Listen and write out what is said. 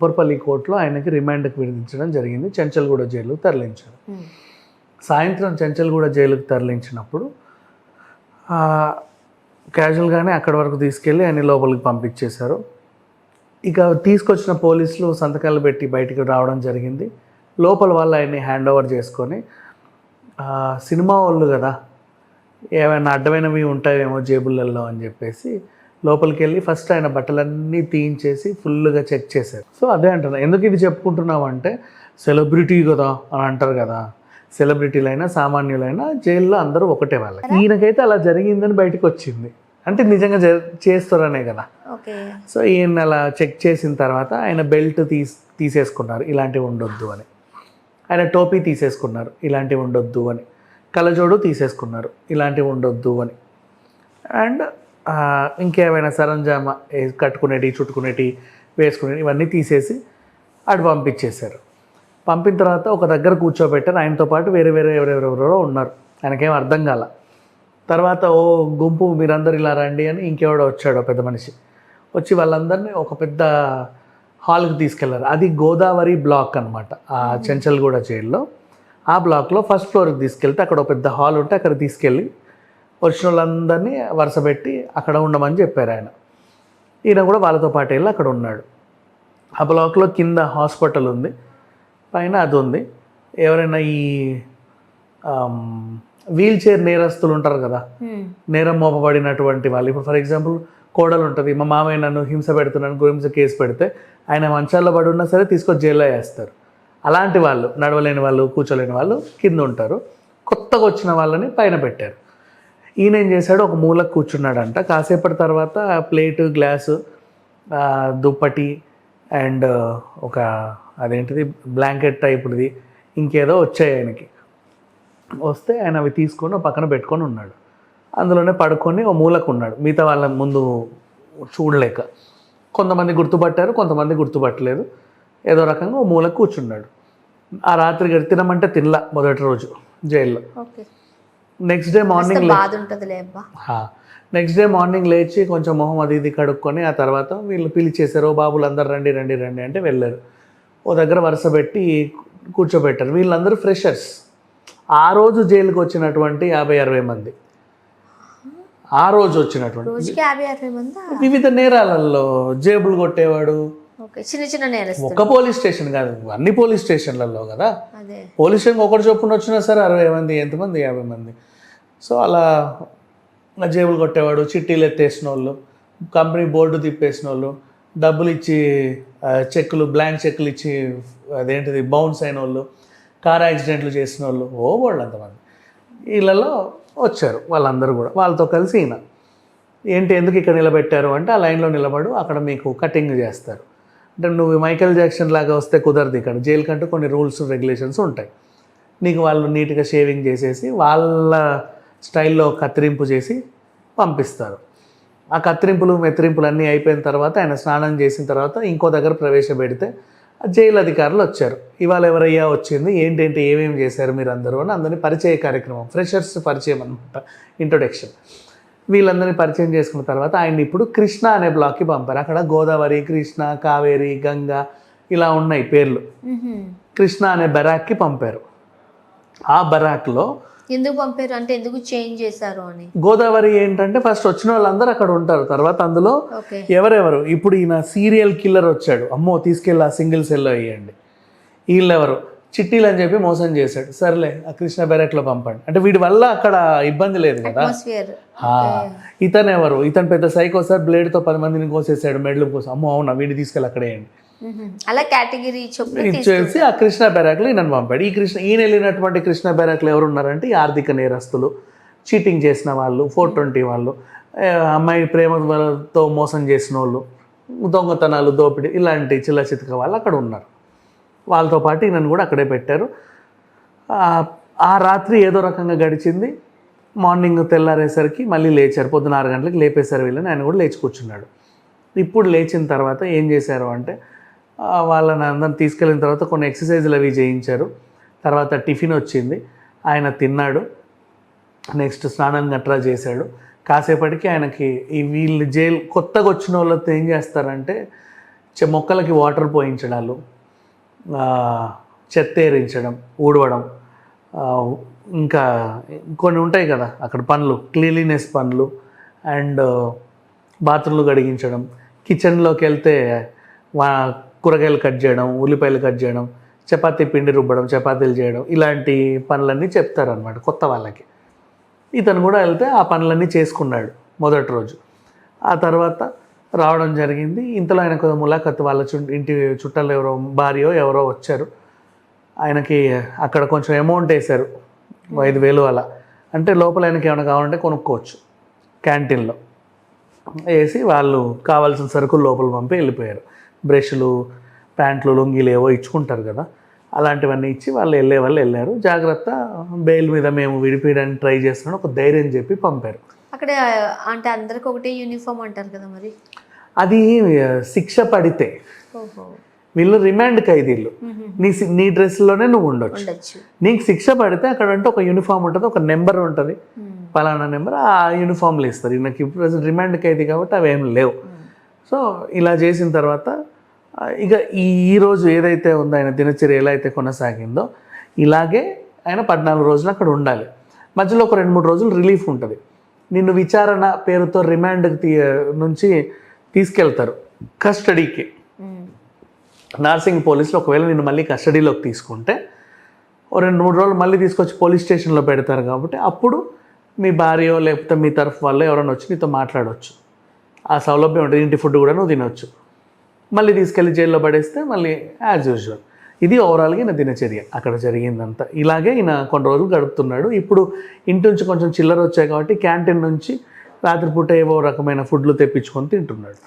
ఉప్పర్పల్లి కోర్టులో ఆయనకి రిమాండ్కి విధించడం జరిగింది. చెంచల్గూడ జైలుకు తరలించారు. సాయంత్రం చెంచల్గూడ జైలుకు తరలించినప్పుడు క్యాజువల్గానే అక్కడి వరకు తీసుకెళ్ళి ఆయన లోపలికి పంపించేశారు. ఇక తీసుకొచ్చిన పోలీసులు సంతకాలు పెట్టి బయటికి రావడం జరిగింది. లోపల వాళ్ళు ఆయన్ని హ్యాండ్ ఓవర్ చేసుకొని సినిమా వాళ్ళు కదా ఏమైనా అడ్డమైనవి ఉంటాయేమో జేబులలో అని చెప్పేసి లోపలికి వెళ్ళి ఫస్ట్ ఆయన బట్టలన్నీ తీయించేసి ఫుల్గా చెక్ చేశారు. సో అదే అంటున్నా. ఎందుకు ఇది చెప్పుకుంటున్నావు అంటే సెలబ్రిటీ కదా అని అంటారు కదా. సెలబ్రిటీలైనా సామాన్యులైనా జైల్లో అందరూ ఒకటే వాళ్ళకి ఈయనకైతే అలా జరిగిందని బయటకు వచ్చింది. అంటే నిజంగా చేస్తారనే కదా. సో ఈయన అలా చెక్ చేసిన తర్వాత ఆయన బెల్ట్ తీస్ తీసేసుకున్నారు. ఇలాంటివి ఉండొద్దు అని. ఆయన టోపీ తీసేసుకున్నారు. ఇలాంటివి ఉండొద్దు అని. కలజోడు తీసేసుకున్నారు. ఇలాంటివి ఉండొద్దు అని. అండ్ ఇంకేమైనా సరంజామా కట్టుకునేటి చుట్టుకునేటి వేసుకునేటి ఇవన్నీ తీసేసి అటు పంపించేశారు. పంపిన తర్వాత ఒక దగ్గర కూర్చోబెట్టారు ఆయనతో పాటు వేరే వేరే ఎవరెవరెవరో ఉన్నారు. ఆయనకేం అర్థం కాల. తర్వాత ఓ గుంపు మీరందరు ఇలా రండి అని ఇంకెవడో వచ్చాడు పెద్ద మనిషి. వచ్చి వాళ్ళందరినీ ఒక పెద్ద హాల్కి తీసుకెళ్ళారు. అది గోదావరి బ్లాక్ అనమాట ఆ చెంచల్గూడ జైల్లో. ఆ బ్లాక్లో ఫస్ట్ ఫ్లోర్కి తీసుకెళ్తే అక్కడ ఒక పెద్ద హాల్ ఉంటే అక్కడ తీసుకెళ్ళి వచ్చిన వాళ్ళందరినీ వరుస పెట్టి అక్కడ ఉండమని చెప్పారు ఆయన. ఈయన కూడా వాళ్ళతో పాటు వెళ్ళి అక్కడ ఉన్నాడు. ఆ బ్లాక్లో కింద హాస్పిటల్ ఉంది. పైన అది ఉంది. ఎవరైనా ఈ వీల్ చైర్ నేరస్తులు ఉంటారు కదా. నేరం మోపబడినటువంటి వాళ్ళు. ఇప్పుడు ఫర్ ఎగ్జాంపుల్ కోడలు ఉంటుంది. మా మామయ్య నన్ను హింస పెడుతున్నాను గురించ కేసు పెడితే ఆయన మంచాల్లో పడి ఉన్నా సరే తీసుకొని జైల్లో వేస్తారు. అలాంటి వాళ్ళు నడవలేని వాళ్ళు కూర్చోలేని వాళ్ళు కింద ఉంటారు. కొత్తగా వచ్చిన వాళ్ళని పైన పెట్టారు. ఈయన ఏం చేశాడు? ఒక మూలకు కూర్చున్నాడంట. కాసేపటి తర్వాత ప్లేటు గ్లాసు దుప్పటి అండ్ ఒక అదేంటిది? బ్లాంకెట్ టైప్ది. ఇంకేదో వచ్చాయి ఆయనకి. వస్తే ఆయన అవి తీసుకొని పక్కన పెట్టుకొని ఉన్నాడు. అందులోనే పడుకొని ఓ మూలకు ఉన్నాడు. మిగతా వాళ్ళ ముందు చూడలేక. కొంతమంది గుర్తుపట్టారు కొంతమంది గుర్తుపట్టలేదు. ఏదో రకంగా ఓ మూలకు కూర్చున్నాడు. ఆ రాత్రి గడి తినమంటే తినలా మొదటి రోజు జైల్లో. ఓకే. నెక్స్ట్ డే మార్నింగ్ మస్తు బాధ ఉంటుందిలే అబ్బా. నెక్స్ట్ డే మార్నింగ్ లేచి కొంచెం మొహం అది ఇది కడుక్కొని ఆ తర్వాత వీళ్ళు పిలిచేశారు "ఓ బాబులు అందరు రండి రండి రండి అంటే వెళ్ళారు. ఓ దగ్గర వరుస పెట్టి కూర్చోబెట్టారు వీళ్ళందరూ ఫ్రెషర్స్ ఆ రోజు జైలుకి వచ్చినటువంటి యాభై అరవై మంది. ఆ రోజు వచ్చినటువంటి వివిధ నేరాలలో జేబులు కొట్టేవాడు. చిన్న చిన్న ఒక్క పోలీస్ స్టేషన్ కాదు అన్ని పోలీస్ స్టేషన్లలో కదా. పోలీస్ స్టేషన్ ఒకటి చొప్పున వచ్చినా సరే అరవై మంది ఎంతమంది? యాభై మంది. సో అలా జేబులు కొట్టేవాడు చిట్టీలు ఎత్తేసిన వాళ్ళు కంపెనీ బోర్డు తిప్పేసిన వాళ్ళు డబ్బులు ఇచ్చి చెక్కులు బ్లాంక్ చెక్కులు ఇచ్చి అదేంటిది బౌన్స్ అయిన వాళ్ళు కార్ యాక్సిడెంట్లు చేసిన వాళ్ళు ఓ వాళ్ళు అంతమంది. వీళ్ళలో వచ్చారు వాళ్ళందరూ కూడా వాళ్ళతో కలిసి ఈయన. ఏంటి ఎందుకు ఇక్కడ నిలబెట్టారు అంటే ఆ లైన్లో నిలబడు అక్కడ మీకు కటింగ్ చేస్తారు. అంటే నువ్వు మైకేల్ జాక్సన్ లాగా వస్తే కుదరదు ఇక్కడ జైలు కంటూ కొన్ని రూల్స్ రెగ్యులేషన్స్ ఉంటాయి. నీకు వాళ్ళు నీట్గా షేవింగ్ చేసేసి వాళ్ళ స్టైల్లో కత్తిరింపు చేసి పంపిస్తారు. ఆ కత్తిరింపులు మెత్తిరింపులు అన్నీ అయిపోయిన తర్వాత ఆయన స్నానం చేసిన తర్వాత ఇంకో దగ్గర ప్రవేశపెడితే జైలు అధికారులు వచ్చారు. ఇవాళ ఎవరయ్యా వచ్చింది? ఏంటేంటి? ఏమేమి చేశారు మీరు అందరూ అని అందరినీ పరిచయ కార్యక్రమం ఫ్రెషర్స్ పరిచయం అనమాట ఇంట్రొడక్షన్ వీళ్ళందరినీ పరిచయం చేసుకున్న తర్వాత ఆయన ఇప్పుడు కృష్ణ అనే బ్లాక్కి పంపారు. అక్కడ గోదావరి కృష్ణ కావేరి గంగా ఇలా ఉన్నాయి పేర్లు. కృష్ణ అనే బరాక్కి పంపారు. ఆ బరాక్లో ఎందుకు పంపారు? అంటే ఎందుకు చేంజ్ చేశారు అని? గోదావరి ఏంటంటే ఫస్ట్ వచ్చిన వాళ్ళందరూ అక్కడ ఉంటారు. తర్వాత అందులో ఎవరెవరు? ఇప్పుడు ఈయన సీరియల్ కిల్లర్ వచ్చాడు. అమ్మో తీసుకెళ్ళి ఆ సింగిల్ సెల్లో వేయండి. వీళ్ళెవరు చిట్టీలు అని చెప్పి మోసం చేశాడు. సర్లే ఆ కృష్ణ బెరక్లో పంపండి. అంటే వీడి వల్ల అక్కడ ఇబ్బంది లేదు కదా. ఇతను ఎవరు ఇతను పెద్ద సైకో సార్ బ్లేడ్తో పది మందిని కోసేసాడు మెడలు కోసం అమ్మో అవునా? వీడిని తీసుకెళ్ళి అక్కడ వేయండి. అలా కేటగిరీ చొప్పున ఇచ్చేసి ఆ కృష్ణ బెరాక్లో ఈయనను పంపాడు. ఈ కృష్ణ ఈయన వెళ్ళినటువంటి కృష్ణ బెరాక్లో ఎవరు ఉన్నారంటే ఈ ఆర్థిక నేరస్తులు చీటింగ్ చేసిన వాళ్ళు ఫోర్ ట్వంటీ వాళ్ళు అమ్మాయి ప్రేమతో మోసం చేసిన వాళ్ళు దొంగతనాలు దోపిడీ ఇలాంటి చిల్ల చితక వాళ్ళు అక్కడ ఉన్నారు. వాళ్ళతో పాటు ఈయనను కూడా అక్కడే పెట్టారు. ఆ, రాత్రి ఏదో రకంగా గడిచింది. మార్నింగ్ తెల్లారేసరికి మళ్ళీ లేచారు. పొద్దున ఆరు గంటలకు లేపేశారు వీళ్ళని. ఆయన కూడా లేచి కూర్చున్నాడు. ఇప్పుడు లేచిన తర్వాత ఏం చేశారు అంటే వాళ్ళని అందరిని తీసుకెళ్ళిన తర్వాత కొన్ని ఎక్సర్సైజులు అవి చేయించారు. తర్వాత టిఫిన్ వచ్చింది. ఆయన తిన్నాడు. నెక్స్ట్ స్నానం గట్రా చేశాడు. కాసేపటికి ఆయనకి ఈ వీళ్ళు జైలు కొత్తగా వచ్చిన వాళ్ళతో ఏం చేస్తారంటే చె- మొక్కలకి వాటర్ పోయించడాలు చెత్త ఏరించడం ఊడవడం ఇంకా కొన్ని ఉంటాయి కదా అక్కడ పనులు క్లీన్లీనెస్ పనులు అండ్ బాత్రూమ్లు కడిగించడం కిచెన్లోకి వెళ్తే కూరగాయలు కట్ చేయడం ఉల్లిపాయలు కట్ చేయడం చపాతీ పిండి రుబ్బడం చపాతీలు చేయడం ఇలాంటి పనులన్నీ చెప్తారనమాట కొత్త వాళ్ళకి. ఇతను కూడా వెళ్తే ఆ పనులన్నీ చేసుకున్నాడు మొదటి రోజు. ఆ తర్వాత రావడం జరిగింది. ఇంతలో ఆయన కొంత ములాఖత్ వాళ్ళ చు ఇంటి చుట్టాలు ఎవరో భార్యో ఎవరో వచ్చారు. ఆయనకి అక్కడ కొంచెం అమౌంట్ వేశారు. ఐదు వేలు అలా. అంటే లోపల ఆయనకి ఏమైనా కావాలంటే కొనుక్కోవచ్చు క్యాంటీన్లో. వేసి వాళ్ళు కావాల్సిన సరుకులు లోపల పంపి వెళ్ళిపోయారు. బ్రష్లు ప్యాంట్లు లుంగీలు ఏవో ఇచ్చుకుంటారు కదా. అలాంటివన్నీ ఇచ్చి వాళ్ళు వెళ్ళే వాళ్ళు వెళ్ళారు. జాగ్రత్త బెయిల్ మీద మేము విడిపించడానికి ట్రై చేస్తున్నాం ఒక ధైర్యం చెప్పి పంపారు. అక్కడ అంటే అందరికి ఒకటే యూనిఫామ్ అంటారు కదా మరి? అది శిక్ష పడితే. వీళ్ళు రిమాండ్ ఖైదీలు. నీ నీ డ్రెస్లోనే నువ్వు ఉండొచ్చు. నీకు శిక్ష పడితే అక్కడ అంటే ఒక యూనిఫామ్ ఉంటుంది ఒక నెంబర్ ఉంటుంది. పలానా నెంబర్ ఆ యూనిఫామ్లు ఇస్తారు. నాకు ఇప్పుడు రిమాండ్ ఖైదీ కాబట్టి అవి ఏం లేవు. సో ఇలా చేసిన తర్వాత ఇక ఈ ఈ రోజు ఏదైతే ఉందో ఆయన దినచర్య ఎలా అయితే కొనసాగిందో ఇలాగే ఆయన పద్నాలుగు రోజులు అక్కడ ఉండాలి. మధ్యలో ఒక రెండు మూడు రోజులు రిలీఫ్ ఉంటుంది. నిన్ను విచారణ పేరుతో రిమాండ్ నుంచి తీసుకెళ్తారు కస్టడీకి. నార్సింగ్ పోలీసులు ఒకవేళ నిన్ను మళ్ళీ కస్టడీలోకి తీసుకుంటే ఓ రెండు మూడు రోజులు మళ్ళీ తీసుకొచ్చి పోలీస్ స్టేషన్లో పెడతారు కాబట్టి అప్పుడు మీ భార్యో లేకపోతే మీ తరఫు వాళ్ళు ఎవరైనా వచ్చి నీతో మాట్లాడవచ్చు ఆ సౌలభ్యం ఉంటుంది. ఇంటి ఫుడ్ కూడా నువ్వు తినొచ్చు. మళ్ళీ తీసుకెళ్ళి జైల్లో పడేస్తే మళ్ళీ యాజ్ యూజువల్ ఇది ఓవరాల్గా ఈయన దినచర్య. అక్కడ జరిగిందంతా. ఇలాగే ఈయన కొన్ని రోజులు గడుపుతున్నాడు. ఇప్పుడు ఇంటి నుంచి కొంచెం చిల్లర వచ్చాయి కాబట్టి క్యాంటీన్ నుంచి రాత్రిపూట ఏవో రకమైన ఫుడ్లు తెప్పించుకొని తింటున్నాడు.